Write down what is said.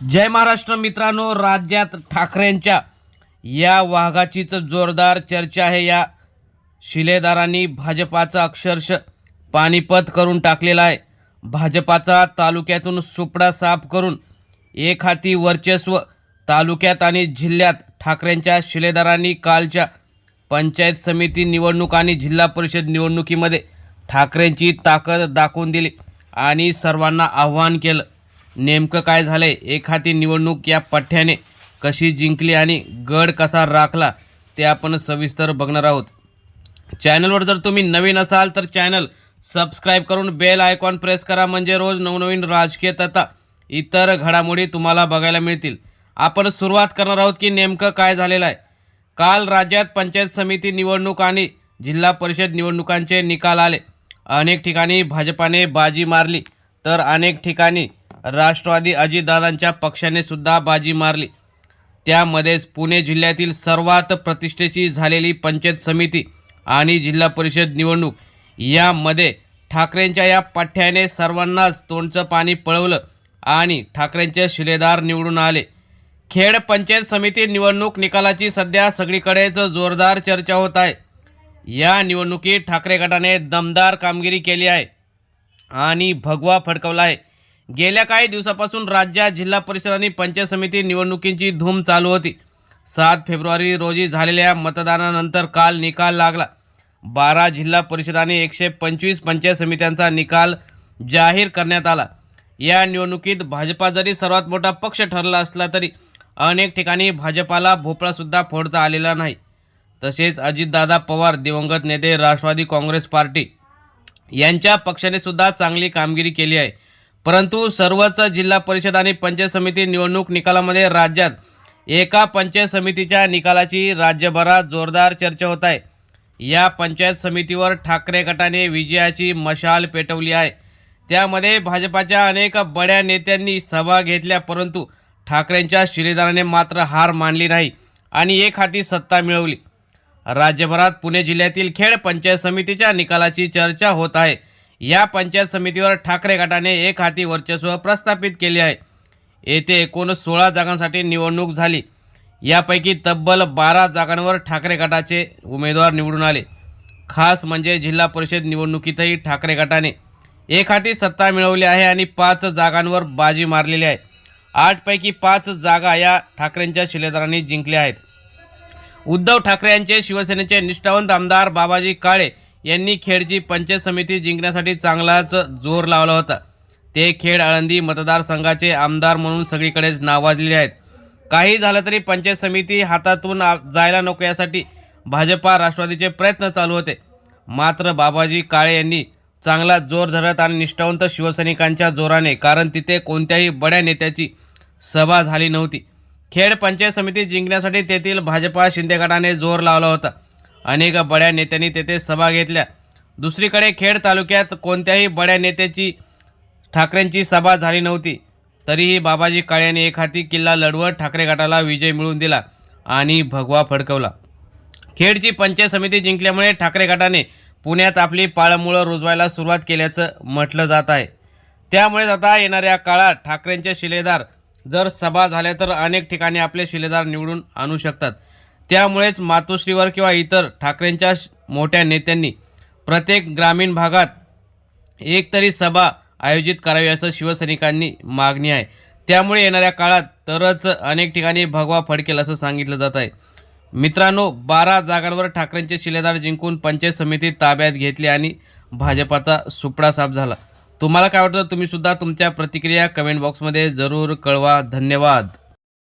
जय महाराष्ट्र मित्रांनो राज्यात ठाकरेंच्या या वाघाचीच जोरदार चर्चा आहे. या शिलेदारांनी भाजपाचं अक्षरश पानिपत करून टाकलेला आहे. भाजपाचा तालुक्यातून सुपडा साफ करून एक हाती वर्चस्व तालुक्यात आणि जिल्ह्यात ठाकरेंच्या शिलेदारांनी कालच्या पंचायत समिती निवडणूक आणि जिल्हा परिषद निवडणुकीमध्ये ठाकरेंची ताकद दाखवून दिली आणि सर्वांना आव्हान केलं. नेमकं काय झालंय? एक हाती निवडणूक या पठ्ठ्याने कशी जिंकली आणि गड कसा राखला ते आपण सविस्तर बघणार आहोत. चॅनलवर जर तुम्ही नवीन असाल तर चॅनल सबस्क्राईब करून बेल आयकॉन प्रेस करा. म्हणजे रोज नवनवीन राजकीय तथा इतर घडामोडी तुम्हाला बघायला मिळतील. आपण सुरुवात करणार आहोत की नेमकं काय झालेलं आहे. काल राज्यात पंचायत समिती निवडणूक आणि जिल्हा परिषद निवडणुकांचे निकाल आले. अनेक ठिकाणी भाजपाने बाजी मारली. तर अनेक ठिकाणी राष्ट्रवादी अजितदादांच्या पक्षाने सुद्धा बाजी मारली. त्यामध्येच पुणे जिल्ह्यातील सर्वात प्रतिष्ठेची झालेली पंचायत समिती आणि जिल्हा परिषद निवडणूक यामध्ये ठाकरेंच्या या पठ्ठ्याने सर्वांनाच तोंडचं पाणी पळवलं आणि ठाकरेंचे शिलेदार निवडून आले. खेड पंचायत समिती निवडणूक निकालाची सध्या सगळीकडेच जोरदार चर्चा होत आहे. या निवडणुकीत ठाकरे गटाने दमदार कामगिरी केली आहे. आणि भगवा फडकवला आहे गेल्या काही दिवसापासून राज्यात जिल्हा परिषद आणि पंचायत समिती निवडणुकींची धूम चालू होती. सात फेब्रुवारी रोजी झालेल्या मतदानानंतर काल निकाल लागला. बारा जिल्हा परिषद आणि एकशे पंचवीस पंचायत समित्यांचा निकाल जाहीर करण्यात आला. या निवडणुकीत भाजपा जरी सर्वात मोठा पक्ष ठरला असला तरी अनेक ठिकाणी भाजपाला भोपळासुद्धा फोडता आलेला नाही. तसेच अजितदादा पवार दिवंगत नेते राष्ट्रवादी काँग्रेस पार्टी यांच्या पक्षाने सुद्धा चांगली कामगिरी केली आहे. परंतु सर्वच जिल्हा परिषद आणि पंचायत समिती निवडणूक निकालामध्ये राज्यात एका पंचायत समितीच्या निकालाची राज्यभरात जोरदार चर्चा होत आहे. या पंचायत समितीवर ठाकरे गटाने विजयाची मशाल पेटवली आहे. त्यामध्ये भाजपाच्या अनेक बड्या नेत्यांनी सभा घेतल्या परंतु ठाकरेंच्या शिलेदाराने मात्र हार मानली नाही आणि एक हाती सत्ता मिळवली. राज्यभरात पुणे जिल्ह्यातील खेड पंचायत समितीच्या निकालाची चर्चा होत आहे. या पंचायत समितीवर ठाकरे गटाने एक हाती वर्चस्व प्रस्थापित केले आहे. येथे एकूण सोळा जागांसाठी निवडणूक झाली. यापैकी तब्बल बारा जागांवर ठाकरे गटाचे उमेदवार निवडून आले. खास म्हणजे जिल्हा परिषद निवडणुकीतही ठाकरे गटाने एक हाती सत्ता मिळवली आहे आणि पाच जागांवर बाजी मारलेली आहे. आठपैकी पाच जागा या ठाकरेंच्या शिलेदारांनी जिंकल्या आहेत. उद्धव ठाकरे यांचे शिवसेनेचे निष्ठावंत आमदार बाबाजी काळे यांनी खेडची पंचायत समिती जिंकण्यासाठी चांगलाच जोर लावला होता. ते खेड आळंदी मतदारसंघाचे आमदार म्हणून सगळीकडेच नावाजलेले आहेत. काही झालं तरी पंचायत समिती हातातून जायला नको यासाठी भाजपा राष्ट्रवादीचे प्रयत्न चालू होते. मात्र बाबाजी काळे यांनी चांगला जोर धरत आणि निष्ठावंत शिवसैनिकांच्या जोराने कारण तिथे कोणत्याही बड्या नेत्याची सभा झाली नव्हती. खेड पंचायत समिती जिंकण्यासाठी तेथील भाजपा शिंदे गटाने जोर लावला होता. अनेक बड्या नेत्यांनी तेथे सभा घेतल्या. दुसरीकडे खेड तालुक्यात कोणत्याही बड्या नेत्याची ठाकरेंची सभा झाली नव्हती. तरीही बाबाजी काळे यांनी एक हाती किल्ला लढवत ठाकरे गटाला विजय मिळवून दिला आणि भगवा फडकवला. खेडची पंचायत समिती जिंकल्यामुळे ठाकरे गटाने पुण्यात आपली पाळमुळं रुजवायला सुरुवात केल्याचं म्हटलं जात आहे. त्यामुळेच आता येणाऱ्या काळात ठाकरेंचे शिलेदार जर सभा झाल्या तर अनेक ठिकाणी आपले शिलेदार निवडून आणू शकतात. त्यामुळेच मातोश्रीवर किंवा इतर ठाकरेंच्या मोठ्या नेत्यांनी प्रत्येक ग्रामीण भागात एक तरी सभा आयोजित करावी असं शिवसैनिकांनी मागणी आहे. त्यामुळे येणाऱ्या काळात तरच अनेक ठिकाणी भगवा फडकेल असं सांगितलं जात आहे. मित्रांनो बारा जागांवर ठाकरेंचे शिलेदार जिंकून पंचायत समिती ताब्यात घेतली आणि भाजपाचा सुपडा साफ झाला. तुम्हाला काय वाटतं? तुम्ही सुद्धा तुमच्या प्रतिक्रिया कमेंट बॉक्समध्ये जरूर कळवा. धन्यवाद.